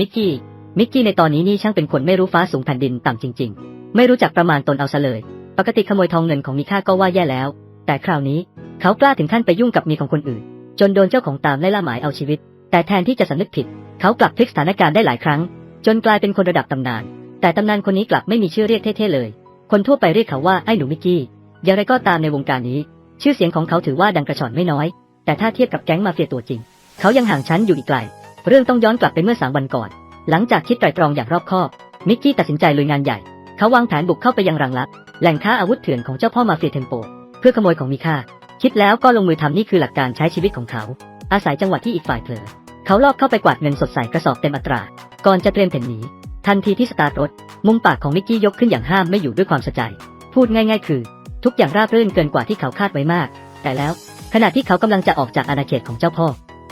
มิกกี้ มิกกี้ในตอนนี้นี่ช่างเป็นคนไม่รู้ฟ้าสูงแผ่นดินต่ำจริง ๆ ไม่รู้จักประมาณตนเอาซะเลย ปกติขโมยทองเงินของมีค่าก็ว่าแย่แล้ว แต่คราวนี้เขากล้าถึงขั้นไปยุ่งกับมีของคนอื่น จนโดนเจ้าของตามไล่ล่าหมายเอาชีวิต แต่แทนที่จะสำนึกผิด เขากลับพลิกสถานการณ์ได้หลายครั้ง จนกลายเป็นคนระดับตำนาน แต่ตำนานคนนี้กลับไม่มีชื่อเรียกเท่ๆเลย คนทั่วไปเรียกเขาว่าไอ้หนูมิกกี้ อย่างไรก็ตามในวงการนี้ ชื่อเสียงของเขาถือว่าดังกระชอนไม่น้อย แต่ถ้าเทียบกับแก๊งมาเฟียตัวจริง เขายังห่างชั้นอยู่อีกไกล เรื่องต้องย้อนกลับไปเมื่อสามวันก่อน หลังจากคิดไตรตรองอย่างรอบคอบ มิกกี้ตัดสินใจลุยงานใหญ่ เขาวางแผนบุกเข้าไปยังรังลับ แหล่งค้าอาวุธเถื่อนของเจ้าพ่อมาเฟียเทมโป เพื่อขโมยของมีค่า คิดแล้วก็ลงมือทำนี่คือหลักการใช้ชีวิตของเขา อาศัยจังหวะที่อีกฝ่ายเผลอ เขาลอบเข้าไปกวาดเงินสดใส่กระสอบเต็มอัตรา ก่อนจะเตรียมเพ่นหนี ทันทีที่สตาร์ทรถ มุมปากของมิกกี้ยกขึ้นอย่างห้ามไม่อยู่ด้วยความสะใจ พูดง่าย ๆ คือ ทุกอย่างราบรื่นเกินกว่าที่เขาคาดไว้มาก แต่แล้ว ขณะที่เขากำลังจะออกจากอาณาเขตของเจ้าพ่อ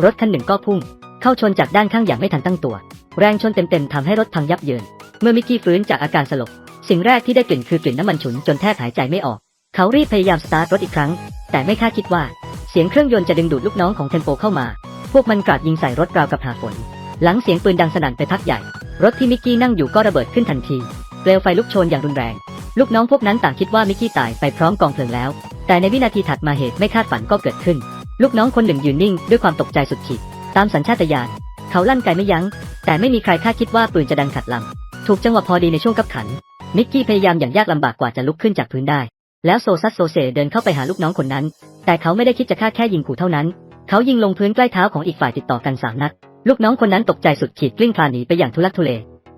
รถคันหนึ่งก็พุ่ง เข้าชนจากด้านข้างอย่างไม่ทันตั้งตัว แรงชนเต็มๆทำให้รถพังยับเยิน เมื่อมิกกี้ฟื้นจากอาการสลบ สิ่งแรกที่ได้กลิ่นคือกลิ่นน้ำมันฉุนจนแทบหายใจไม่ออก เขารีบพยายามสตาร์ทรถอีกครั้ง แต่ไม่คาดคิดว่า เสียงเครื่องยนต์จะดึงดูดลูกน้องของเทมโปเข้ามา พวกมันกราดยิงใส่รถราวกับหาฝน หลังเสียงปืนดังสนั่นไปพักใหญ่ รถที่มิกกี้นั่งอยู่ก็ระเบิดขึ้นทันทีเปลวไฟลุกโชนอย่างรุนแรง ลูกน้องพวกนั้นต่างคิดว่ามิกกี้ตายไปพร้อมกองเพลิงแล้ว แต่ในวินาทีถัดมาเหตุไม่คาดฝันก็เกิดขึ้น ลูกน้องคนหนึ่งยืนนิ่งด้วยความตกใจสุดขีด ตามสัญชาตญาณเขาลั่นไกไม่ยัง้ง แต่ไม่มีใครคาดคิดว่าปืนจะดังขัดลำถูกจังหวะพอดีในช่วงกับขันมิกกี้พยายามอย่างยากลำบากกว่าจะลุกขึ้นจากพื้นได้ แล้วโซซัสโซเซเดินเข้าไปหาลูกน้องคนนั้น แต่เขาไม่ได้คิดจะฆ่าแค่ยิงขู่เท่านั้น เขายิงลงพื้นใกล้เท้าของอีกฝ่ายติดต่อกันสามนัด ลูกน้องคนนั้นตกใจสุดขีดกลิ้งคลานหนีไปอย่างทุลักทุเล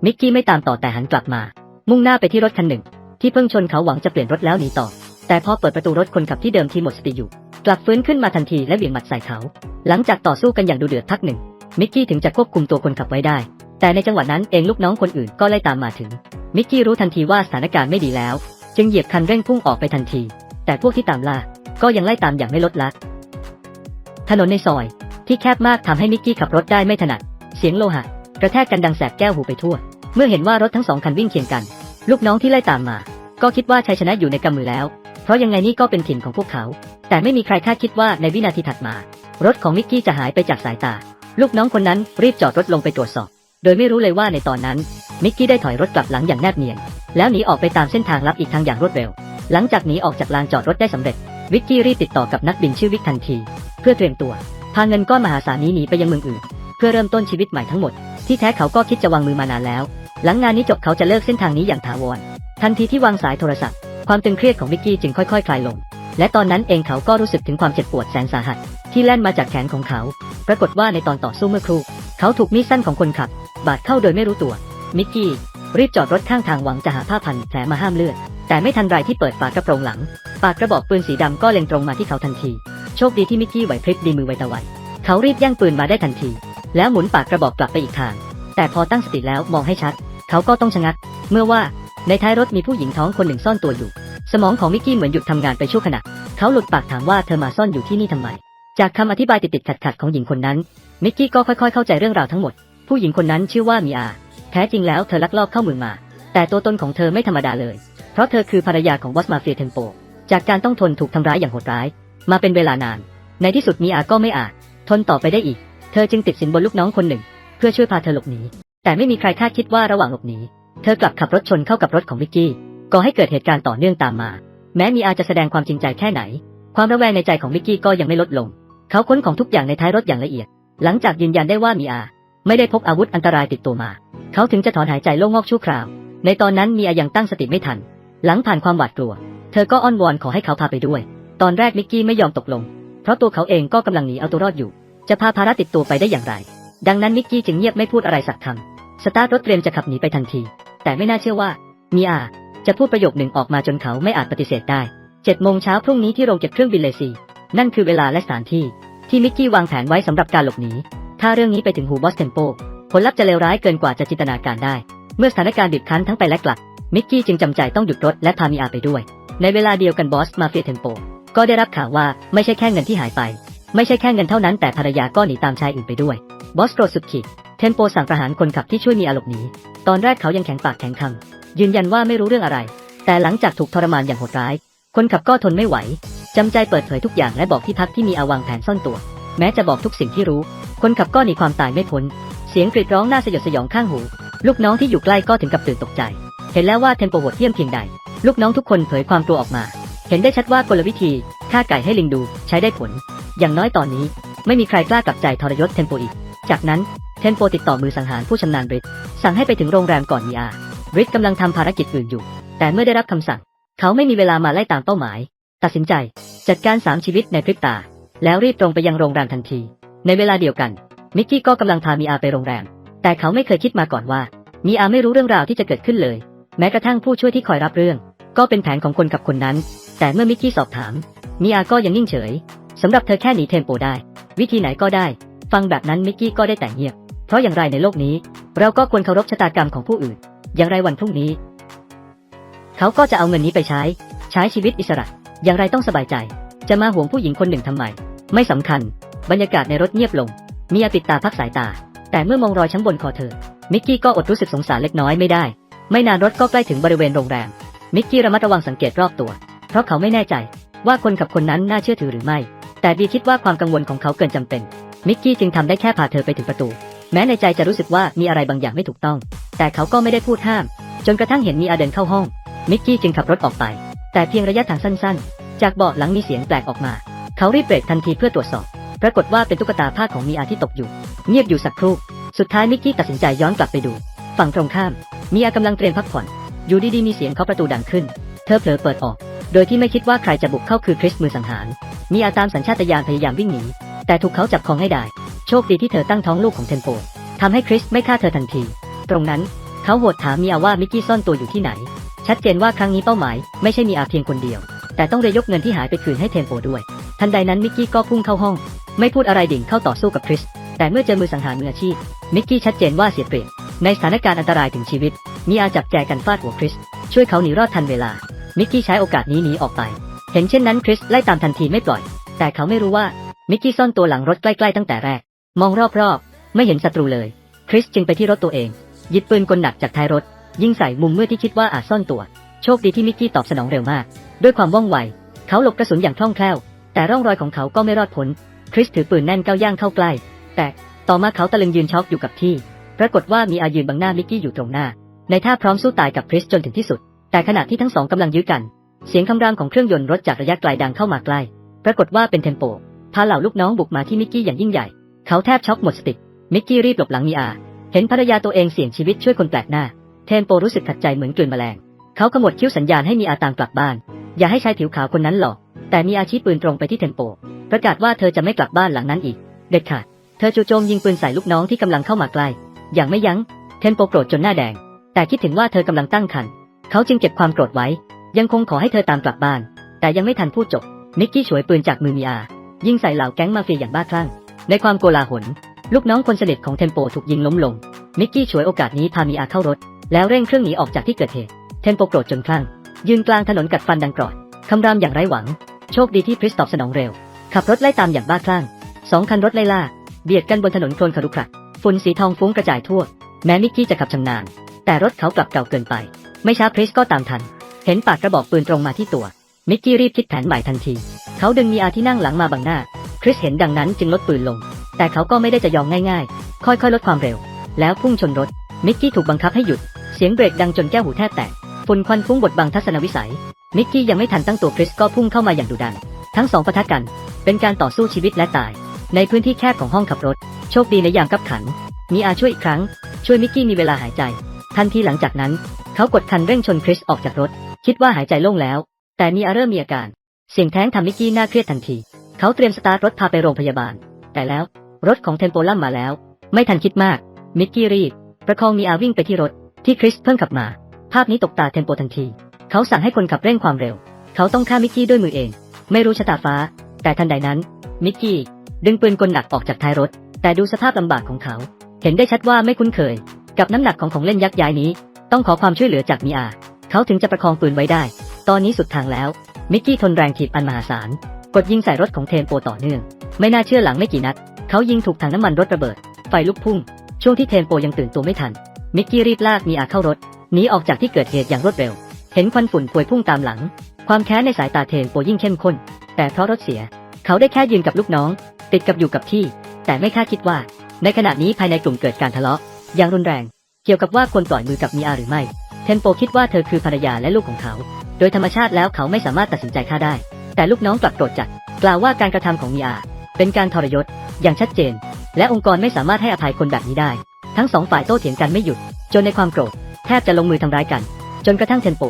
มิกกี้ไม่ตามต่อแต่หันกลับมา มุ่งหน้าไปที่รถคันหนึ่ง ที่เพิ่งชนเขาหวังจะเปลี่ยนรถแล้วหนีต่อ แต่พอเปิดประตูรถคนขับที่เดิมที่หมดสติอยู่ กลับฟื้นขึ้นมาทันทีและเบี่ยงหมัดใส่เขา หลังจากต่อสู้กันอย่างดุเดือดพักหนึ่ง มิกกี้ถึงจะควบคุมตัวคนขับไว้ได้ แต่ในจังหวะนั้นเองลูกน้องคนอื่นก็ไล่ตามมาถึง มิกกี้รู้ทันทีว่าสถานการณ์ไม่ดีแล้ว จึงเหยียบคันเร่งพุ่งออกไปทันที แต่พวกที่ตามล่าก็ยังไล่ตามอย่างไม่ลดละถนนในซอย ที่แคบมากทำให้มิกกี้ขับรถได้ไม่ถนัด เสียงโลหะ กระแทกกันดังแสบแก้วหูไปทั่ว เมื่อเห็นว่ารถทั้งสองคันวิ่งเคียงกัน ลูกน้องที่ไล่ตามมา ก็คิดว่าชัยชนะอยู่ในกำมือแล้ว เพราะยังไงนี่ก็เป็นถิ่นของพวกเขา แต่ไม่มีใครคาดคิดว่าในวินาทีถัดมา รถของมิกกี้จะหายไปจากสายตา ลูกน้องคนนั้นรีบจอดรถลงไปตรวจสอบ โดยไม่รู้เลยว่าในตอนนั้น มิกกี้ได้ถอยรถกลับหลังอย่างแนบเนียน แล้วหนีออกไปตามเส้นทางลับอีกทางอย่างรวดเร็ว หลังจากหนีออกจากลานจอดรถได้สำเร็จ วิกกี้รีบติดต่อกับนักบินชื่อวิกทันที เพื่อเตรียมตัว พาเงินก้อนมหาศาลนี้หนีไปยังเมืองอื่น เพื่อเริ่มต้นชีวิตใหม่ทั้งหมด ที่แท้เขาก็คิดจะวางมือมานานแล้ว หลังงานนี้จบเขาจะเลิกเส้นทางนี้อย่างถาวร ทันทีที่วางสายโทรศัพท์ ความตึงเครียดของวิกกี้จึงค่อยๆ คลายลง และตอนนั้นเองเขาก็รู้สึกถึงความเจ็บปวดแสนสาหัส ที่แล่นมาจากแขนของเขา ปรากฏว่าในตอนต่อสู้เมื่อครู่ เขาถูกมีดสั้นของคนขับ บาดเข้าโดยไม่รู้ตัว มิกกี้รีบจอดรถข้างทางหวังจะหาผ้าพันแผลมาห้ามเลือด แต่ไม่ทันไรที่เปิดฝากระโปรงหลัง ปากกระบอกปืนสีดำก็เล็งตรงมาที่เขาทันที โชคดีที่มิกกี้ไหวพริบดีมือไวตะไวเขารีบแย่งปืนมาได้ทันที แล้วหมุนปากกระบอกกลับไปอีกทาง แต่พอตั้งสติแล้วมองให้ชัด เขาก็ต้องชะงัก เมื่อว่า ในท้ายรถมีผู้หญิงท้องคนหนึ่งซ่อนตัวอยู่ สมองของมิกกี้เหมือนหยุดทำงานไปชั่วขณะ เขาหลุดปากถามว่าเธอมาซ่อนอยู่ที่นี่ทำไม จากคำอธิบายติดๆขัดๆของหญิงคนนั้น มิกกี้ก็ค่อยๆ เข้าใจเรื่องราวทั้งหมด ผู้หญิงคนนั้นชื่อว่ามีอา แท้จริงแล้วเธอลักลอบเข้าเมืองมา แต่ตัวตนของเธอไม่ธรรมดาเลย เพราะเธอคือภรรยาของบอสมาเฟียเทมโป จากการต้องทนถูกทำร้ายอย่างโหดร้าย มาเป็นเวลานาน ในที่สุดมีอาก็ไม่อาจ ทนต่อไปได้อีก เธอจึงติดสินบนลูกน้องคนหนึ่ง เพื่อช่วยพาเธอหลบหนี แต่ไม่มีใครคาดคิดว่าระหว่างหลบหนี เธอกลับขับรถชนเข้ากับรถของวิกกี้ก่อให้เกิดเหตุการณ์ต่อเนื่องตามมา แม้มีอาจะแสดงความจริงใจแค่ไหน ความระแวงในใจของวิกกี้ก็ยังไม่ลดลง เขาค้นของทุกอย่างในท้ายรถอย่างละเอียด หลังจากยืนยันได้ว่ามีอา ไม่ได้พกอาวุธอันตรายติดตัวมา เขาถึงจะถอนหายใจโล่งอกชั่วคราว ในตอนนั้นมีอายังตั้งสติไม่ทัน หลังผ่านความหวาดกลัว เธอก็อ้อนวอนขอให้เขาพาไปด้วย ตอนแรกมิกกี้ไม่ยอมตกลง เพราะตัวเขาเองก็กำลังหนีเอาตัวรอดอยู่ จะพาภาระติดตัวไปได้อย่างไร ดังนั้นมิกกี้จึงเงียบไม่พูดอะไรสักคำสตาร์ทรถเตรียมจะขับหนีไปทันที แต่ไม่น่าเชื่อว่ามีอาจะพูดประโยคหนึ่งออกมาจนเขาไม่อาจปฏิเสธได้เจ็ดโมงเช้าพรุ่งนี้ที่โรงเก็บเครื่องบินเลซี นั่นคือเวลาและสถานที่ ที่มิกกี้วางแผนไว้สำหรับการหลบหนี ถ้าเรื่องนี้ไปถึงหูบอสเทมโป ผลลัพธ์จะเลวร้ายเกินกว่าจะจินตนาการได้ เมื่อสถานการณ์บีบคั้นทั้งไปและกลับ มิกกี้จึงจำใจต้องหยุดรถและพามีอาไปด้วย ในเวลาเดียวกันบอสมาเฟียเทมโป ก็ได้รับข่าวว่าไม่ใช่แค่เงินที่หายไป ไม่ใช่แค่เงินเท่านั้นแต่ภรรยาก็หนีตามชายอื่นไปด้วย บอสโกรธสุดขีด เทมโปสั่งประหารคนขับที่ช่วยมีอาหลบหนี ตอนแรกเขายังแข็งปากแข็งคำ ยืนยันว่าไม่รู้เรื่องอะไร แต่หลังจากถูกทรมานอย่างโหดร้าย คนขับก็ทนไม่ไหว จำใจเปิดเผยทุกอย่างและบอกที่พักที่มีอาวางแผนซ่อนตัว แม้จะบอกทุกสิ่งที่รู้ คนขับก็หนีความตายไม่พ้น เสียงกรีดร้องน่าสยดสยองข้างหู ลูกน้องที่อยู่ใกล้ก็ถึงกับตื่นตกใจ เห็นแล้วว่าเทมโปโหดเหี้ยมเพียงใด ลูกน้องทุกคนเผยความกลัวออกมา เห็นได้ชัดว่ากลวิธีฆ่าไก่ให้ลิงดูใช้ได้ผล อย่างน้อยตอนนี้ ไม่มีใครกล้ากลับใจทรยศเทมโปอีก จากนั้น ทมโปติดต่อมือสังหารผู้ชำนาญบริดสั่งให้ไปถึงโรงแรมก่อนมีอาบริดกำลังทำภารกิจอื่นอยู่ แต่เมื่อได้รับคำสั่ง เขาไม่มีเวลามาไล่ตามเป้าหมาย ตัดสินใจ จัดการสามชีวิตในพริบตา แล้วรีบตรงไปยังโรงแรมทันที ในเวลาเดียวกัน มิกกี้ก็กำลังพามีอาไปโรงแรม แต่เขาไม่เคยคิดมาก่อนว่า มีอาไม่รู้เรื่องราวที่จะเกิดขึ้นเลย แม้กระทั่งผู้ช่วยที่คอยรับเรื่อง ก็เป็นแผนของคนกับคนนั้น แต่เมื่อมิกกี้สอบถาม มีอาก็ยังนิ่งเฉยสำหรับเธอแค่หนีเทมโปได้ วิธีไหนก็ได้ ฟังแบบนั้นมิกกี้ก็ได้แต่เงียบ เพราะอย่างไรในโลกนี้ เราก็ควรเคารพชะตากรรมของผู้อื่น อย่างไรวันพรุ่งนี้ เขาก็จะเอาเงินนี้ไปใช้ ใช้ชีวิตอิสระ อย่างไรต้องสบายใจ จะมาห่วงผู้หญิงคนหนึ่งทำไม ไม่สำคัญ บรรยากาศในรถเงียบลง มีอาปิดตาพักสายตา แต่เมื่อมองรอยช้ำบนคอเธอ มิกกี้ก็อดรู้สึกสงสารเล็กน้อยไม่ได้ ไม่นานรถก็ใกล้ถึงบริเวณโรงแรม มิกกี้ระมัดระวังสังเกตรอบตัว เพราะเขาไม่แน่ใจว่าคนขับคนนั้นน่าเชื่อถือหรือไม่ แต่บีคิดว่าความกังวลของเขาเกินจำเป็น มิกกี้จึงทำได้แค่พาเธอไปถึงประตู แม้ในใจจะรู้สึกว่ามีอะไรบางอย่างไม่ถูกต้อง แต่เขาก็ไม่ได้พูดห้าม จนกระทั่งเห็นมีอาเดินเข้าห้อง มิกกี้จึงขับรถออกไป แต่เพียงระยะทางสั้นๆ จากเบาะหลังมีเสียงแปลกออกมา เขารีบเบรกทันทีเพื่อตรวจสอบ ปรากฏว่าเป็นตุ๊กตาผ้าของมีอาที่ตกอยู่ เงียบอยู่สักครู่ สุดท้ายมิกกี้ตัดสินใจย้อนกลับไปดู ฝั่งตรงข้าม มีอากำลังเตรียมพักผ่อน อยู่ดีๆมีเสียงเคาะประตูดังขึ้น เธอเผลอเปิดออก โดยที่ไม่คิดว่าใครจะบุกเข้าคือคริสมือสังหาร มีอาตามสัญชาตญาณพยายามวิ่งหนี แต่ถูกเขาจับคองให้ได้ โชคดีที่เธอตั้งท้องลูกของเทนโปทำให้คริสไม่ฆ่าเธอทันที ตรงนั้นเขาโหดถามมีอาว่ามิกกี้ซ่อนตัวอยู่ที่ไหน ชัดเจนว่าครั้งนี้เป้าหมายไม่ใช่มีอาเพียงคนเดียว แต่ต้องเรยกเงินที่หายไปคืนให้เทนโปด้วย ทันใดนั้นมิกกี้ก็พุ่งเข้าห้อง ไม่พูดอะไรดิ่งเข้าต่อสู้กับคริส แต่เมื่อเจอมือสังหารมืออาชีพ มิกกี้ชัดเจนว่าเสียเปรียบ ในสถานการณ์อันตรายถึงชีวิต มีอาจับแจกันฟาดหัวคริส ช่วยเขาหนีรอดทันเวลา มิกกี้ใช้โอกาสนี้หนีออกไป เห็นเช่นนั้นคริสไล่ตามทันทีไม่ปล่อย แต่เขาไม่รู้ว่ามิกกี้ซ่อนตัวหลังรถใกล้ๆตั้งแต่แรก มองรอบๆ ไม่เห็นศัตรูเลย คริสจึงไปที่รถตัวเอง หยิบปืนกลหนักจากท้ายรถ ยิงใส่มุมเมื่อที่คิดว่าอาจซ่อนตัว โชคดีที่มิกกี้ตอบสนองเร็วมาก ด้วยความว่องไว เขาหลบกระสุนอย่างคล่องแคล่ว แต่ร่องรอยของเขาก็ไม่รอดพ้น คริสถือปืนแน่นก้าวย่างเข้าใกล้ แต่ต่อมาเขาตะลึงยืนช็อกอยู่กับที่ ปรากฏว่ามีอายืนบังหน้ามิกกี้อยู่ตรงหน้า ในท่าพร้อมสู้ตายกับคริสจนถึงที่สุด แต่ขณะที่ทั้งสองกำลังยื้อกัน เสียงคำรามของเครื่องยนต์รถจากระยะไกลดังเข้ามาใกล้ ปรากฏว่าเป็นเทมโป พาเหล่าลูกน้องบุกมาที่มิกกี้อย่างยิ่งใหญ่ เขาแทบช็อกหมดสติ มิกกี้รีบหลบหลังมีอา เห็นภรรยาตัวเองเสี่ยงชีวิตช่วยคนแปลกหน้า เทมโปรู้สึกขัดใจเหมือนกลืนแมลง เขาขมวดคิ้วสัญญาณให้มีอาตามกลับบ้าน อย่าให้ชายผิวขาวคนนั้นหลอก แต่มีอาชี้ปืนตรงไปที่เทมโป ประกาศว่าเธอจะไม่กลับบ้านหลังนั้นอีก เด็ดขาด เธอจู่โจมยิงปืนใส่ลูกน้องที่กำลังเข้ามาใกล้ อย่างไม่ยัง้ง เทนโปโกรธจนหน้าแดง แต่คิดถึงว่าเธอกำลังตั้งครรภ์ เขาจึงเก็บความโกรธไว้ ยังคงขอให้เธอตามกลับบ้าน แต่ยังไม่ทันพูดจบ มิกกี้ฉวยปืนจากมือมีอา ยิงใส่เหล่าแก๊งมาเฟียอย่างบ้าคลั่ง ในความโกลาหล ลูกน้องคนสนิทของเทมโปถูกยิงล้มลง มิกกี้ฉวยโอกาสนี้พามีอาเข้ารถ แล้วเร่งเครื่องหนีออกจากที่เกิดเหตุ เทมโปโกรธจนคลั่ง ยืนกลางถนนกัดฟันดังกรอด คำรามอย่างไร้หวัง โชคดีที่คริสตอบสนองเร็ว ขับรถไล่ตามอย่างบ้าคลั่ง สองคันรถไล่ล่า เบียดกันบนถนนโคลนครุขระฝุ่นสีทองฟุ้งกระจายทั่ว แม้มิกกี้จะขับชำนาญ แต่รถเขากลับเก่าเกินไป ไม่ช้าคริสก็ตามทัน เห็นปากกระบอกปืนตรงมาที่ตัว มิกกี้รีบคิดแผนใหม่ทันที เขาดึงมีอาที่นั่งหลังมาบังหน้า ริสเห็นดังนั้นจึงลดปืนลง แต่เขาก็ไม่ได้จะยอมง่ายๆ ค่อยๆ ลดความเร็ว แล้วพุ่งชนรถ มิกกี้ถูกบังคับให้หยุด เสียงเบรกดังจนแก้วหูแทบแตก ฝุ่นควันฟุ้งบดบังทัศนวิสัย มิกกี้ยังไม่ทันตั้งตัวคริสก็พุ่งเข้ามาอย่างดุดัน ทั้งสองปะทะกัน เป็นการต่อสู้ชีวิตและตาย ในพื้นที่แคบของห้องขับรถ โชคดีในยามกับขัน มีอาช่วยอีกครั้ง ช่วยมิกกี้มีเวลาหายใจ ทันทีหลังจากนั้น เขากดคันเร่งชนคริสออกจากรถ คิดว่าหายใจโล่งแล้ว แต่มีอาเริ่มมีอาการ เสียงแท้งทำมิกกี้น่าเครียดทันที เขาเตรียมสตาร์ทรถพาไปโรงพยาบาล แต่แล้วรถของเทมโปล่ำมาแล้ว ไม่ทันคิดมาก มิกกี้รีบประคองมีอาวิ่งไปที่รถที่คริสเพิ่งขับมา ภาพนี้ตกตาเทมโปทันที เขาสั่งให้คนขับเร่งความเร็ว เขาต้องฆ่ามิกกี้ด้วยมือเอง ไม่รู้ชะตาฟ้า แต่ทันใดนั้น มิกกี้ดึงปืนกลหนักออกจากท้ายรถ แต่ดูสภาพลำบากของเขา เห็นได้ชัดว่าไม่คุ้นเคย กับน้ำหนักของของเล่นยักษ์ย้ายนี้ ต้องขอความช่วยเหลือจากมีอา เขาถึงจะประคองปืนไว้ได้ ตอนนี้สุดทางแล้ว มิกกี้ทนแรงถีบอันมหาศาล กดยิงใส่รถของเทมโปต่อเนื่อง ไม่น่าเชื่อหลังไม่กี่นัด เขายิงถูกถังน้ำมันรถระเบิด ไฟลุกพุ่ง ช่วงที่เทมโปยังตื่นตัวไม่ทัน มิกกี้รีบลากมีอาเข้ารถหนีออกจากที่เกิดเหตุอย่างรวดเร็ว เห็นควันฝุ่นพวยพุ่งตามหลัง ความแค้นในสายตาเทมโปยิ่งเข้มข้น แต่เพราะรถเสีย เขาได้แค่ยืนกับลูกน้อง ติดกับอยู่กับที่ แต่ไม่คาดคิดว่า ในขณะนี้ภายในกลุ่มเกิดการทะเลาะ อย่างรุนแรง เกี่ยวกับว่าควรปล่อยมือกับมีอาหรือไม่ เทนโปคิดว่าเธอคือภรรยาและลูกของเขา โดยธรรมชาติแล้วเขาไม่สามารถตัดสินใจฆ่าได้ แต่ลูกน้องกลับโกรธจัด กล่าวว่าการกระทำของมีอา เป็นการทรยศ อย่างชัดเจน และองค์กรไม่สามารถให้อภัยคนแบบนี้ได้ ทั้งสองฝ่ายโต้เถียงกันไม่หยุด จนในความโกรธ แทบจะลงมือทำร้ายกัน จนกระทั่งเทนโป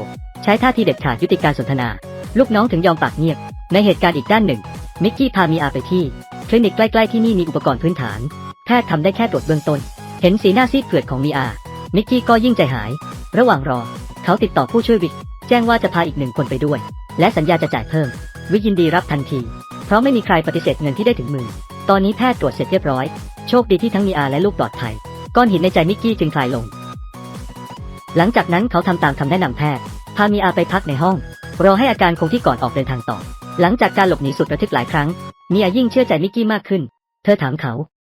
ใช้ท่าทีเด็ดขาดยุติการสนทนา ลูกน้องถึงยอมปากเงียบ ในเหตุการณ์อีกด้านหนึ่ง มิกกี้พามีอาไปที่คลินิกใกล้ๆที่นี่มีอุปกรณ์พื้นฐาน แพทย์ทำได้แค่ตรวจเบื้องต้น เห็นสีหน้าซีดเผือดของมีอา มิกกี้ก็ยิ่งใจหาย ระหว่างรอ เขาติดต่อผู้ช่วยวิก แจ้งว่าจะพาอีกหนึ่งคนไปด้วย และสัญญาจะจ่ายเพิ่ม วิยินดีรับทันที เพราะไม่มีใครปฏิเสธเงินที่ได้ถึงมือ ตอนนี้แพทย์ตรวจเสร็จเรียบร้อย โชคดีที่ทั้งมีอาและลูกปลอดภัย ก้อนหินในใจมิกกี้จึงคลายลง หลังจากนั้นเขาทำตามคำแนะนำแพทย์ พามีอาไปพักในห้อง รอให้อาการคงที่ก่อนออกเดินทางต่อ หลังจากการหลบหนีสุดระทึกหลายครั้ง มีอายิ่งเชื่อใจมิกกี้มากขึ้น เธอถามเขา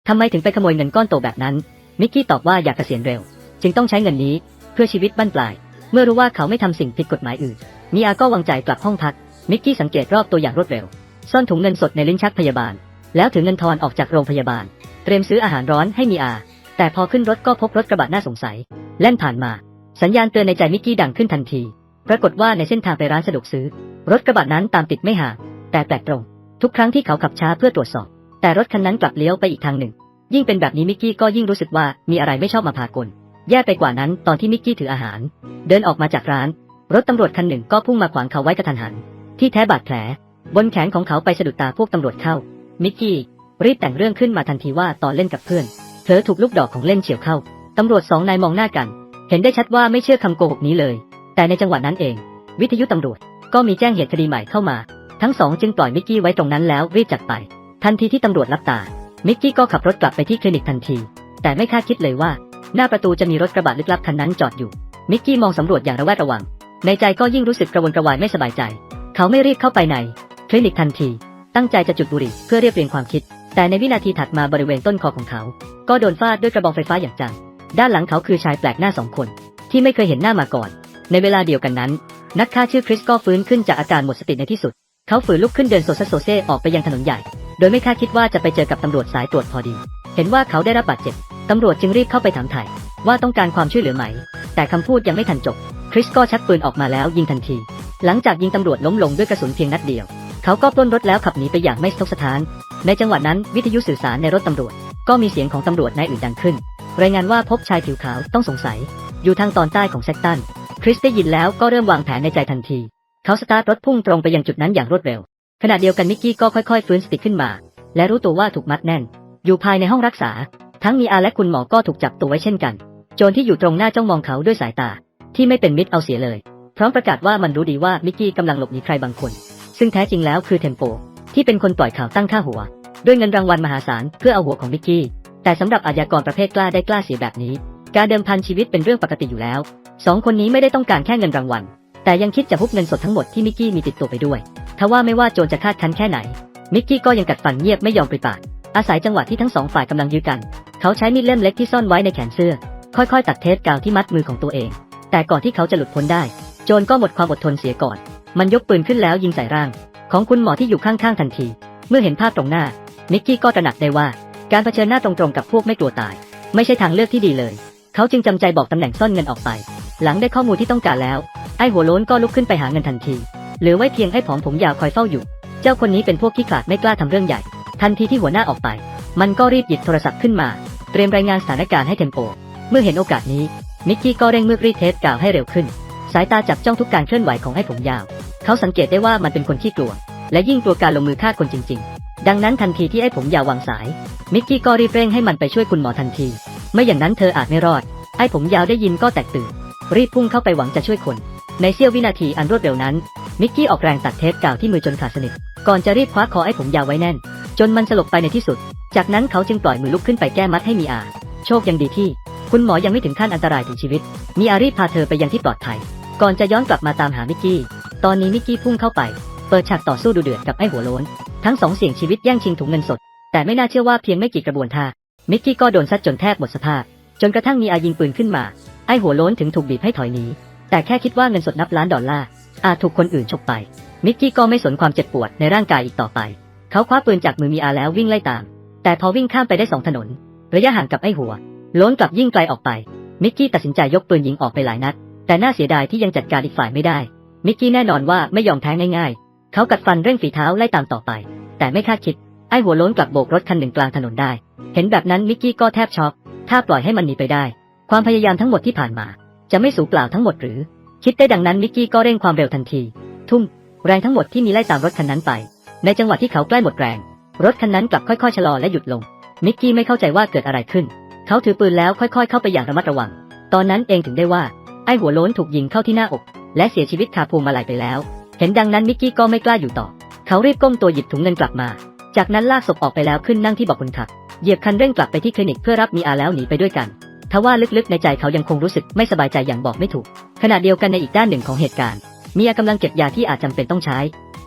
ทำไมถึงไปขโมยเงินก้อนโตแบบนั้น มิกกี้ตอบว่าอยากเกษียณเร็ว จึงต้องใช้เงินนี้เพื่อชีวิตบั้นปลาย เมื่อรู้ว่าเขาไม่ทำสิ่งผิดกฎหมายอื่น มีอาก็วางใจกลับห้องพัก มิกกี้สังเกตรอบตัวอย่างรวดเร็ว ซ่อนถุงเงินสดในลิ้นชักพยาบาล แล้วถือเงินทอนออกจากโรงพยาบาล เตรียมซื้ออาหารร้อนให้มีอา แต่พอขึ้นรถก็พบรถกระบะน่าสงสัย แล่นผ่านมา สัญญาณเตือนในใจมิกกี้ดังขึ้นทันที ปรากฏว่าในเส้นทางไปร้านสะดวกซื้อ รถกระบะนั้นตามติดไม่ห่างแต่แปลกตรง ทุกครั้งที่เขาขับช้าเพื่อตรวจสอบ แต่รถคันนั้นกลับเลี้ยวไปอีกทางหนึ่ง ยิ่งเป็นแบบนี้มิกกี้ก็ยิ่งรู้สึกว่ามีอะไรไม่ชอบมาพากลแย่ไปกว่านั้นตอนที่มิกกี้ถืออาหาร เดินออกมาจากร้าน รถตำรวจคันหนึ่งก็พุ่งมาขวางเขาไว้กระทันหัน ที่แท้บาดแผล บนแขนของเขาไปสะดุดตาพวกตำรวจเข้า มิกกี้ รีบแต่งเรื่องขึ้นมาทันทีว่าตอนเล่นกับเพื่อน เธอถูกลูกดอกของเล่นเฉียวเข้า ตำรวจสองนายมองหน้ากัน เห็นได้ชัดว่าไม่เชื่อคำโกหกนี้เลย แต่ในจังหวะนั้นเอง วิทยุตำรวจก็มีแจ้งเหตุคดีใหม่เข้ามา ทั้งสองจึงปล่อยมิกกี้ไว้ตรงนั้นแล้วรีบจากไป ทันทีที่ตำรวจรับตา มิกกี้ก็ขับรถกลับไปที่คลินิกทันที แต่ไม่คาดคิดเลยว่า หน้าประตูจะมีรถกระบะลึกลับคันนั้นจอดอยู่ มิกกี้มองสำรวจอย่างระแวดระวัง ในใจก็ยิ่งรู้สึกกระวนกระวายไม่สบายใจ เขาไม่รีบเข้าไปในคลินิกทันที ตั้งใจจะจุดบุหรี่เพื่อเรียบเรียงความคิด แต่ในวินาทีถัดมาบริเวณต้นคอของเขา ก็โดนฟาดด้วยกระบองไฟฟ้าอย่างจัง ด้านหลังเขาคือชายแปลกหน้าสองคน ที่ไม่เคยเห็นหน้ามาก่อน ในเวลาเดียวกันนั้น นักฆ่าชื่อคริสก็ฟื้นขึ้นจากอาการหมดสติในที่สุด เขาฝืนลุกขึ้นเดินโซซัสโซเซออกไปยังถนนใหญ่ โดยไม่คาดคิดว่าจะไปเจอกับตำรวจสายตรวจพอดี เห็นว่าเขาได้รับบาดเจ็บตำรวจจึงรีบเข้าไปถามไถ่ว่าต้องการความช่วยเหลือไหม แต่คำพูดยังไม่ทันจบ คริสก็ชักปืนออกมาแล้วยิงทันที หลังจากยิงตำรวจล้มลงด้วยกระสุนเพียงนัดเดียว เขาก็ปล้นรถแล้วขับหนีไปอย่างไม่สะทกสะท้าน ในจังหวะนั้นวิทยุสื่อสารในรถตำรวจ ก็มีเสียงของตำรวจนายอื่นดังขึ้น รายงานว่าพบชายผิวขาวต้องสงสัย อยู่ทางตอนใต้ของเซกตัน คริสได้ยินแล้วก็เริ่มวางแผนในใจทันที เขาสตาร์ทรถพุ่งตรงไปยังจุดนั้นอย่างรวดเร็ว ขณะเดียวกันมิกกี้ก็ค่อยๆฟื้นสติขึ้นมา และรู้ตัวว่าถูกมัดแน่น อยู่ภายในห้องรักษา ทั้งมีอาและคุณหมอก็ถูกจับตัวไว้เช่นกัน โจรที่อยู่ตรงหน้าจ้องมองเขาด้วยสายตา ที่ไม่เป็นมิตรเอาเสียเลย พร้อมประกาศว่ามันรู้ดีว่ามิกกี้กำลังหลบหนีใครบางคน ซึ่งแท้จริงแล้วคือเทมโป ที่เป็นคนปล่อยข่าวตั้งค่าหัว ด้วยเงินรางวัลมหาศาลเพื่อเอาหัวของมิกกี้ แต่สำหรับอาชญากรประเภทกล้าได้กล้าเสียแบบนี้ การเดิมพันชีวิตเป็นเรื่องปกติอยู่แล้วสองคนนี้ไม่ได้ต้องการแค่เงินรางวัล แต่ยังคิดจะฮุบเงินสดทั้งหมดที่มิกกี้มีติดตัวไปด้วยทว่าไม่ว่าโจรจะคาดคั้นแค่ไหน มิกกี้ก็ยังกัดฟันเงียบไม่ยอมปริปากอาศัยจังหวะที่ทั้งสองฝ่ายกำลังยื้อกัน เขาใช้มีดเล่มเล็กที่ซ่อนไว้ในแขนเสื้อ ค่อยๆ ตัดเทปกาวที่มัดมือของตัวเอง แต่ก่อนที่เขาจะหลุดพ้นได้ โจรก็หมดความอดทนเสียก่อน มันยกปืนขึ้นแล้วยิงใส่ร่าง ของคุณหมอที่อยู่ข้างๆทันที เมื่อเห็นภาพตรงหน้ามิกกี้ก็ตระหนักได้ว่า การเผชิญหน้าตรงๆกับพวกไม่กลัวตาย ไม่ใช่ทางเลือกที่ดีเลย เขาจึงจำใจบอกตำแหน่งซ่อนเงินออกไป หลังได้ข้อมูลที่ต้องการแล้ว ไอ้หัวโล้นก็ลุกขึ้นไปหาเงินทันที เหลือไว้เพียงไอ้ผอมผมยาวคอยเฝ้าอยู่ เจ้าคนนี้เป็นพวกขี้ขลาดไม่กล้าทำเรื่องใหญ่ ทันทีที่หัวหน้าออกไป มันก็รีบหยิบโทรศัพท์ขึ้นมา เตรียมรายงานสถานการณ์ให้เทมโป เมื่อเห็นโอกาสนี้ มิกกี้ก็เร่งมือรีดเทปกาวให้เร็วขึ้น สายตาจับจ้องทุกการเคลื่อนไหวของไอ้ผมยาว เขาสังเกตได้ว่ามันเป็นคนขี้กลัว และยิ่งกลัวการลงมือฆ่าคนจริง ๆ ดังนั้นทันทีที่ไอ้ผมยาววางสายมิกกี้ก็รีบเร่งให้มันไปช่วยคุณหมอทันที ไม่อย่างนั้นเธออาจไม่รอด ไอ้ผมยาวได้ยินก็แตกตื่น รีบพุ่งเข้าไปหวังจะช่วยคน ในเสี้ยววินาทีอันรวดเร็วนั้นมิกกี้ออกแรงตัดเทปกาวที่มือจนขาดสนิท ก่อนจะรีบคว้าคอไอ้ผมยาวไว้แน่น จนมันสลบไปในที่สุด จากนั้นเขาจึงปล่อยมือลุกขึ้นไปแก้มัดให้มีอา โชคยังดีที่ คุณหมอยังไม่ถึงขั้นอันตรายถึงชีวิต มีอารีพาเธอไปยังที่ปลอดภัย ก่อนจะย้อนกลับมาตามหามิกกี้ ตอนนี้มิกกี้พุ่งเข้าไป เปิดฉากต่อสู้ดูเดือดกับไอ้หัวโล้น ทั้งสองเสี่ยงชีวิตแย่งชิงถุงเงินสด แต่ไม่น่าเชื่อว่าเพียงไม่กี่กระบวนท่า มิกกี้ก็โดนซัดจนแทบหมดสภาพ จนกระทั่งมีอายิงปืนขึ้นมา ไอ้หัวโล้นถึงถูกบีบให้ถอยหนี แต่แค่คิดว่าเงินสดนับล้านดอลลาร์ อาจถูกคนอื่นฉกไป มิกกี้ก็ไม่สนความเจ็บปวดในร่างกายอีกต่อไป เขาคว้าปืนจากมือมีอาแล้ววิ่งไล่ตาม แต่พอวิ่งข้ามไปได้สองถนน ระยะห่างกับไอ้หัว ล้นกลับยิ่งไกลออกไป มิกกี้ตัดสินใจยกปืนยิงออกไปหลายนัด แต่น่าเสียดายที่ยังจัดการอีกฝ่ายไม่ได้ มิกกี้แน่นอนว่าไม่ยอมแพ้ง่ายๆ เขากัดฟันเร่งฝีเท้าไล่ตามต่อไป แต่ไม่คาดคิด ไอ้หัวล้นกลับโบกรถคันหนึ่งกลางถนนได้ เห็นแบบนั้นมิกกี้ก็แทบช็อก ถ้าปล่อยให้มันหนีไปได้ ความพยายามทั้งหมดที่ผ่านมา จะไม่สูญเปล่าทั้งหมดหรือ คิดได้ดังนั้นมิกกี้ก็เร่งความเร็วทันที ทุ่มแรงทั้งหมดที่มีไล่ตามรถคันนั้นไป ในจังหวะที่เขาใกล้หมดแรง รถคันนั้นกลับค่อยๆชะลอและหยุดลง มิกกี้ไม่เข้าใจว่าเกิดอะไรขึ้น เขาถือปืนแล้วค่อยๆ เข้าไปอย่างระมัดระวัง ตอนนั้นเองถึงได้ว่า ไอ้หัวโล้นถูกยิงเข้าที่หน้าอก และเสียชีวิตคาพวงมาลัยไปแล้ว เห็นดังนั้นมิกกี้ก็ไม่กล้าอยู่ต่อ เขารีบก้มตัวหยิบถุงเงินกลับมา จากนั้นลากศพออกไปแล้วขึ้นนั่งที่เบาะคนขับ เหยียบคันเร่งกลับไปที่คลินิกเพื่อรับมีอาแล้วหนีไปด้วยกัน ทว่าลึกๆในใจเขายังคงรู้สึกไม่สบายใจอย่างบอกไม่ถูก ขณะเดียวกันในอีกด้านหนึ่งของเหตุการณ์ มีอากำลังเก็บยาที่อาจจำเป็นต้องใช้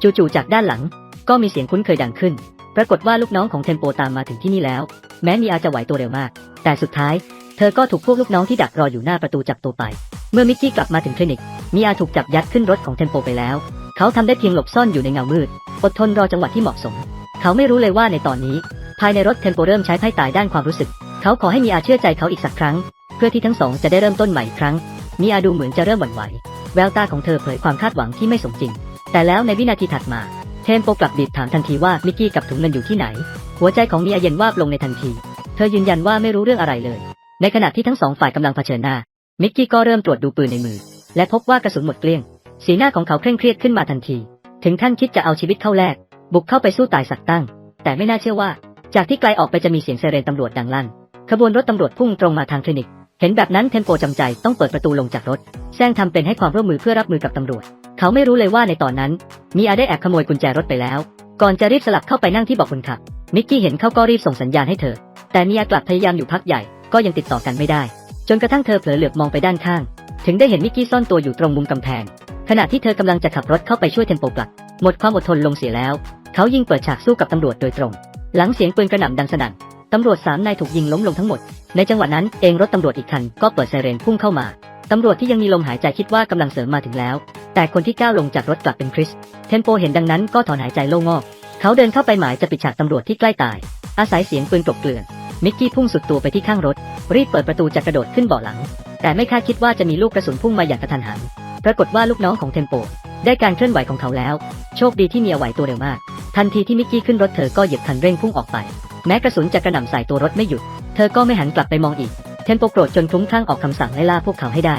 จู่ๆจากด้านหลัง ก็มีเสียงคุ้นเคยดังขึ้น ปรากฏว่าลูกน้องของเทมโปตามมาถึงที่นี่แล้ว แม้มีอาจะไหวตัวเร็วมาก แต่สุดท้าย เธอก็ถูกพวกลูกน้องที่ดักรออยู่หน้าประตูจับตัวไป เมื่อมิกกี้กลับมาถึงคลินิก มีอาถูกจับยัดขึ้นรถของเทมโปไปแล้ว เขาทำได้เพียงหลบซ่อนอยู่ในเงามืด อดทนรอจังหวะที่เหมาะสม เขาไม่รู้เลยว่าในตอนนี้ ภายในรถเทมโปเริ่มใช้ไพ่ตายด้านความรู้สึก เขาขอให้มีอาเชื่อใจเขาอีกสักครั้ง เพื่อที่ทั้งสองจะได้เริ่มต้นใหม่อีกครั้ง มีอาดูเหมือนจะเริ่มหวั่นไหว แววตาของเธอเผยความคาดหวังที่ไม่สมจริง แต่แล้วในวินาทีถัดมา เทมโปกลับบีบถามทันทีว่ามิกกี้กับถุงเงินอยู่ที่ไหน หัวใจของมีอาเย็นวาบลงในทันที เธอยืนยันว่าไม่รู้เรื่องอะไรเลย ในขณะที่ทั้งสองฝ่ายกำลังเผชิญหน้า มิกกี้ก็เริ่มตรวจดูปืนในมือ และพบว่ากระสุนหมดเกลี้ยง สีหน้าของเขาเคร่งเครียดขึ้นมาทันที ถึงขั้นคิดจะเอาชีวิตเข้าแลก บุกเข้าไปสู้ตายสักตั้ง แต่ไม่น่าเชื่อว่า จากที่ไกลออกไปจะมีเสียงไซเรนตำรวจดังลั่น ขบวนรถตำรวจพุ่งตรงมาทางคลินิก เห็นแบบนั้นเทมโปจำใจต้องเปิดประตูลงจากรถ แซงทำเป็นให้ความร่วมมือเพื่อรับมือกับตำรวจ เขาไม่รู้เลยว่าในตอนนั้น มีอาได้แอบขโมยกุญแจรถไปแล้ว ก่อนจะรีบสลับเข้าไปนั่งที่เบาะคนขับ มิกกี้เห็นเขาก็รีบส่งสัญญาณให้เธอ แต่มีอากลับพยายามอยู่พักใหญ่ ก็ยังติดต่อกันไม่ได้ จนกระทั่งเธอเผลอเหลือบมองไปด้านข้าง ถึงได้เห็นมิกกี้ซ่อนตัวอยู่ตรงมุมกำแพง ขณะที่เธอกำลังจะขับรถเข้าไปช่วยเทมโปกลับหมดความอดทนลงเสียแล้ว เขายิงเปิดฉากสู้กับตำรวจโดยตรง หลังเสียงปืนกระหน่ำดังสนั่นตำรวจสามนายถูกยิงล้มลงทั้งหมด ในจังหวะนั้นเองรถตำรวจอีกคันก็เปิดไซเรนพุ่งเข้ามา ตำรวจที่ยังมีลมหายใจคิดว่ากำลังเสริมมาถึงแล้ว แต่คนที่ก้าวลงจากรถกลับเป็นคริส เทนโปเห็นดังนั้นก็ถอนหายใจโล่งอก เขาเดินเข้าไปหมายจะปิดฉากตำรวจที่ใกล้ตาย อาศัยเสียงปืนกลบเกลื่อน มิกกี้พุ่งสุดตัวไปที่ข้างรถ รีบเปิดประตูจะกระโดดขึ้นเบาะหลัง แต่ไม่คาดคิดว่าจะมีลูกกระสุนพุ่งมาอย่างกระทันหัน ปรากฏว่าลูกน้องของเทมโป ได้การเคลื่อนไหวของเขาแล้ว โชคดีที่เมียไหวตัวเร็วมาก ทันทีที่มิกกี้ขึ้นรถเธอก็เหยียบคันเร่งพุ่งออกไป แม้กระสุนจะกระหน่ำใส่ตัวรถไม่หยุด เธอก็ไม่หันกลับไปมองอีก เทมโปโกรธจนคลุ้มคลั่งออกคำสั่งไล่ล่าพวกเขาให้ได้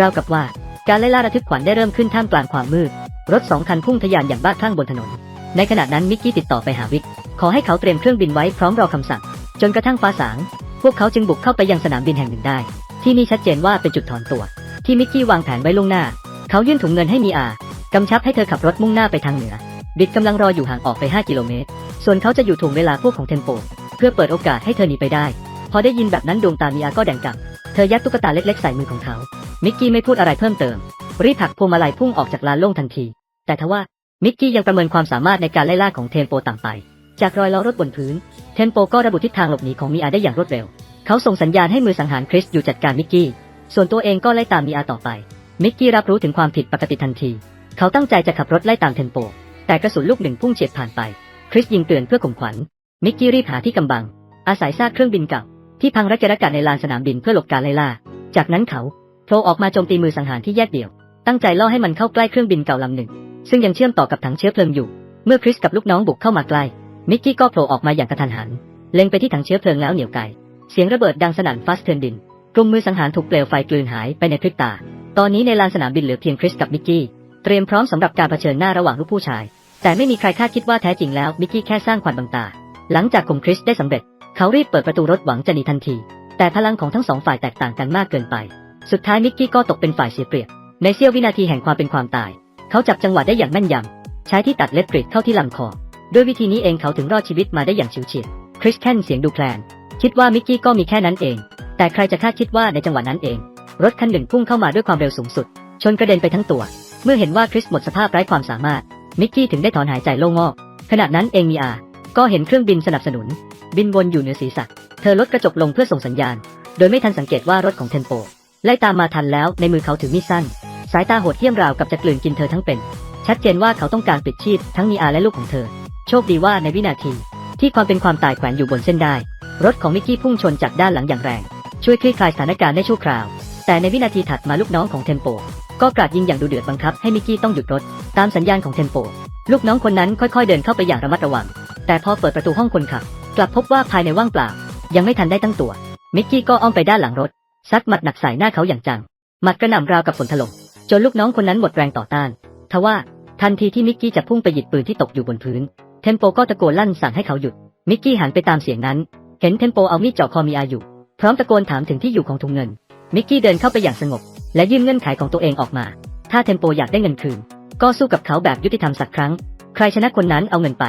ราวกับว่า การไล่ล่าระทึกขวัญได้เริ่มขึ้นท่ามกลางความมืด รถสองคันพุ่งทะยานอย่างบ้าคลั่งบนถนน ในขณะนั้นมิกกี้ติดต่อไปหาวิก ขอให้เขาเตรียมเครื่องบินไว้พร้อมรอคำสั่ง จนกระทั่งฟ้าสาง พวกเขาจึงบุกเข้าไปยังสนามบินแห่งหนึ่งได้ ที่นี่ชัดเจนว่าเป็นจุดถอนตัว ที่มิกกี้วางแผนไว้ล่วงหน้า เขายื่นถุงเงินให้มีอากำชับให้เธอขับรถมุ่งหน้าไปทางเหนือ บิดกำลังรออยู่ห่างออกไป 5 กิโลเมตร ส่วนเขาจะอยู่ถ่วงเวลาพวกของเทมโป เพื่อเปิดโอกาสให้เธอหนีไปได้ พอได้ยินแบบนั้นดวงตามีอาก็แดงกำเธอยัดตุ๊กตาเล็กๆใส่มือของเขา มิกกี้ไม่พูดอะไรเพิ่มเติม รีบผักพวงมาลัยพุ่งออกจากลานโล่งทันที แต่ทว่ามิกกี้ยังประเมินความสามารถในการไล่ล่าของเทมโปต่างไป จากรอยล้อรถบนพื้น เทมโปก็ระบุทิศทางหลบหนีของมีอาได้อย่างรวดเร็ว เขาส่งสัญญาณให้มือสังหารคริสอยู่จัดการมิกกี้ ส่วนตัวเองก็ไล่ตามมีอาต่อไป มิกกี้รับรู้ถึงความผิดปกติทันที เขาตั้งใจจะขับรถไล่ตามเทมโป แต่กระสุนลูกหนึ่งพุ่งเฉียดผ่านไป คริสยิงเตือนเพื่อข่มขวัญ มิกกี้รีบหาที่กำบัง อาศัยซากเครื่องบินเก่า ที่พังระเกะระกะในลานสนามบินเพื่อหลบการไล่ล่า จากนั้นเขาโผล่ออกมาโจมตีมือสังหารที่แยกเดี่ยว ตั้งใจล่อให้มันเข้าใกล้เครื่องบินเก่าลำหนึ่ง ซึ่งยังเชื่อมต่อกับถังเชื้อเพลิงอยู่ เมื่อคริสกับลูกน้องบุกเข้ามาใกล้ มิกกี้ก็โผล่ออกมาอย่างกระทันหัน เล็งไปที่ถังเชื้อเพลิงแล้วเหนี่ยวไกเสียงระเบิดดังสนั่นฟาสเทินดิน กลุ่มมือสังหารถูกเปลวไฟกลืนหายไปในพริบตา ตอนนี้ในลานสนามบินเหลือเพียงคริสกับมิกกี้ เตรียมพร้อมสำหรับการเผชิญหน้าระหว่างลูกผู้ชาย แต่ไม่มีใครคาดคิดว่าแท้จริงแล้วมิกกี้แค่สร้างควันบังตา หลังจากข่มคริสได้สำเร็จ เขารีบเปิดประตูรถหวังจะหนีทันที แต่พลังของทั้งสองฝ่ายแตกต่างกันมากเกินไป สุดท้ายมิกกี้ก็ตกเป็นฝ่ายเสียเปรียบ ในเสี้ยววินาทีแห่งความเป็นความตาย เขาจับจังหวะได้อย่างแม่นยำ ใช้ที่ตัดเล็บกรีดเข้าที่ลำคอ ด้วยวิธีนี้เองเขาถึงรอดชีวิตมาได้อย่างฉิวเฉียด คริสแคนเสียงดูแคลน คิดว่ามิกกี้ก็มีแค่นั้นเอง แต่ใครจะคาดคิดว่าในจังหวะนั้นเอง รถคันหนึ่งพุ่งเข้ามาด้วยความเร็วสูงสุด ชนกระเด็นไปทั้งตัว เมื่อเห็นว่าคริสหมดสภาพไร้ความสามารถ มิกกี้ถึงได้ถอนหายใจโล่งอกขณะนั้นเองมีอา ก็เห็นเครื่องบินสนับสนุน บินวนอยู่เหนือศีรษะ เธอลดกระจกลงเพื่อส่งสัญญาณ โดยไม่ทันสังเกตว่ารถของเทนโปไล่ตามมาทันแล้วในมือเขาถือมีดสั้น สายตาโหดเหี้ยมราวกับจะกลืนกินเธอทั้งเป็น ชัดเจนว่าเขาต้องการปิดชีพทั้งมีอาและลูกของเธอ โชคดีว่าในวินาที ที่ความเป็นความตายแขวนอยู่บนเส้นได้ รถของมิกกี้พุ่งชนจากด้านหลังอย่างแรง ช่วยคลี่คลายสถานการณ์ได้ชั่วคราว แต่ในวินาทีถัดมาลูกน้องของเทมโป ก็กราดยิงอย่างดุเดือดบังคับให้มิกกี้ต้องหยุดรถ ตามสัญญาณของเทมโป ลูกน้องคนนั้นค่อยๆเดินเข้าไปอย่างระมัดระวัง แต่พอเปิดประตูห้องคนขับ กลับพบว่าภายในว่างเปล่า ยังไม่ทันได้ตั้งตัว มิกกี้ก็อ้อมไปด้านหลังรถ ซัดหมัดหนักใส่หน้าเขาอย่างจัง หมัดกระหน่ำราวกับฝนถล่มจนลูกน้องคนนั้นหมดแรงต่อต้าน ทว่าทันทีที่มิกกี้จะพุ่งไปหยิบปืนที่ตกอยู่บนพื้น เทมโปก็ตะโกนลั่นสั่งให้เขาหยุด มิกกี้หันไปตามเสียงนั้น เห็นเทมโปเอามีดจ่อคอมีอาอยู่ พร้อมตะโกนถามถึงที่อยู่ของถุงเงิน มิกกี้เดินเข้าไปอย่างสงบ และยื่นเงื่อนไขของตัวเองออกมา ถ้าเทมโปอยากได้เงินคืน ก็สู้กับเขาแบบยุติธรรมสักครั้ง ใครชนะคนนั้นเอาเงินไป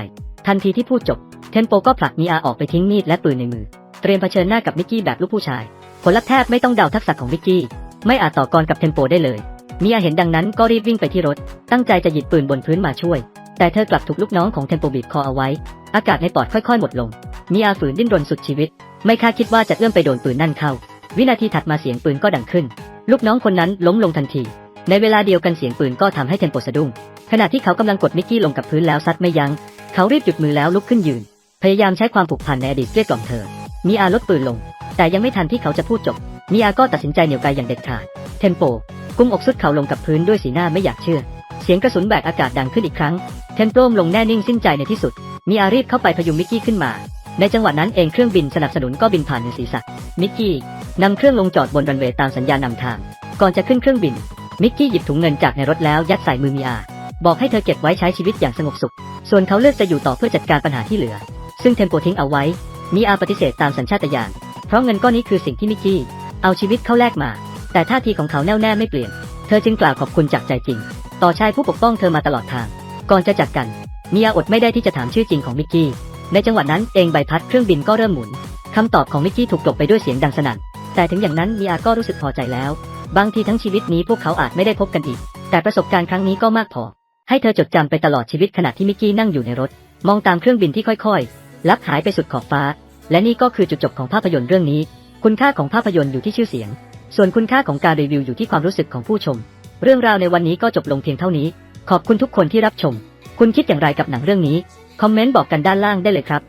ทันทีที่พูดจบ เทมโปก็ผลักมีอาออกไปทิ้งมีดและปืนในมือ เตรียมเผชิญหน้ากับมิกกี้แบบลูกผู้ชาย ผลลัพธ์แทบไม่ต้องเดาทักษะของมิกกี้ ไม่อาจต่อกรกับเทมโปได้เลยมีอาเห็นดังนั้นก็รีบวิ่งไปที่รถ ตั้งใจจะหยิบปืนบนพื้นมาช่วย แต่เธอกลับถูกลูกน้องของเทมโปบีบคอเอาไว้ อากาศในปอดค่อยๆหมดลง มีอาฝืนดิ้นรนสุดชีวิต ไม่คาดคิดว่าจะเอื้อมไปโดนปืนนั่นเข้า วินาทีถัดมาเสียงปืนก็ดังขึ้น ลูกน้องคนนั้นล้มลงทันที ในเวลาเดียวกันเสียงปืนก็ทำให้เทมโปสะดุ้ง ขณะที่เขากำลังกดมิกกี้ลงกับพื้นแล้วซัดไม่ยัง้ง เขารีบหยุดมือแล้วลุกขึ้นยืน พยายามใช้ความผูกพันในอดีตเกลี้ยกล่อมเธอ มีอาลดปืนลง แต่ยังไม่ทันที่เขาจะพูดจบ มีอาก็ตัดสินใจเหนี่ยวไกอย่างเด็ดขาด เทมโป กุมอกสุดเข่าลงกับพื้นด้วยสีหน้าไม่อยากเชื่อ เสียงกระสุนแบกอากาศดังขึ้นอีกครั้ง เทมโปมลงแน่นิ่งสิ้นใจในที่สุด มีอารีบเข้าไปพยุงมิกกี้ขึ้นมา ในจังหวะนั้นเองเครื่องบินสนับสนุนก็บินผ่านในศีรษะ มิกกี้นำเครื่องลงจอดบนรันเวย์ตามสัญญาณนำทาง ก่อนจะขึ้นเครื่องบิน มิกกี้หยิบถุงเงินจากในรถแล้วยัดใส่มือมีอา บอกให้เธอเก็บไว้ใช้ชีวิตอย่างสงบสุข ส่วนเขาเลือกจะอยู่ต่อเพื่อจัดการปัญหาที่เหลือ ซึ่งเทมโปทิ้งเอาไว้ มีอาปฏิเสธตามสัญชาตญาณ เพราะเงินก้อนนี้คือสิ่งที่มิกกี้ เอาชีวิตเข้าแลกมา แต่ท่าทีของเขาแน่วแน่ไม่เปลี่ยน เธอจึงกล่าวขอบคุณจากใจจริง ต่อชายผู้ปกป้องเธอมาตลอดทาง ก่อนจะจากกัน มีอาอดไม่ได้ที่จะถามชื่อจริงของมิกกี้ ในจังหวะนั้นเองใบพัดเครื่องบินก็เริ่มหมุนคำตอบของมิกกี้ถูกกลบไปด้วยเสียงดังสนั่น แต่ถึงอย่างนั้นมีอาก็รู้สึกพอใจแล้ว บางทีทั้งชีวิตนี้พวกเขาอาจไม่ได้พบกันอีก แต่ประสบการณ์ครั้งนี้ก็มากพอ ให้เธอจดจำไปตลอดชีวิตขณะที่มิกกี้นั่งอยู่ในรถ มองตามเครื่องบินที่ค่อยๆ ลับหายไปสุดขอบฟ้า และนี่ก็คือจุดจบของภาพยนตร์เรื่องนี้ คุณค่าของภาพยนตร์อยู่ที่ชื่อเสียง ส่วนคุณค่าของการรีวิวอยู่ที่ความรู้สึกของผู้ชม เรื่องราวในวันนี้ก็จบลงเพียงเท่านี้ ขอบคุณทุกคนที่รับชม คุณคิดอย่างไรกับหนังเรื่องนี้ คอมเมนต์บอกกันด้านล่างได้เลยครับ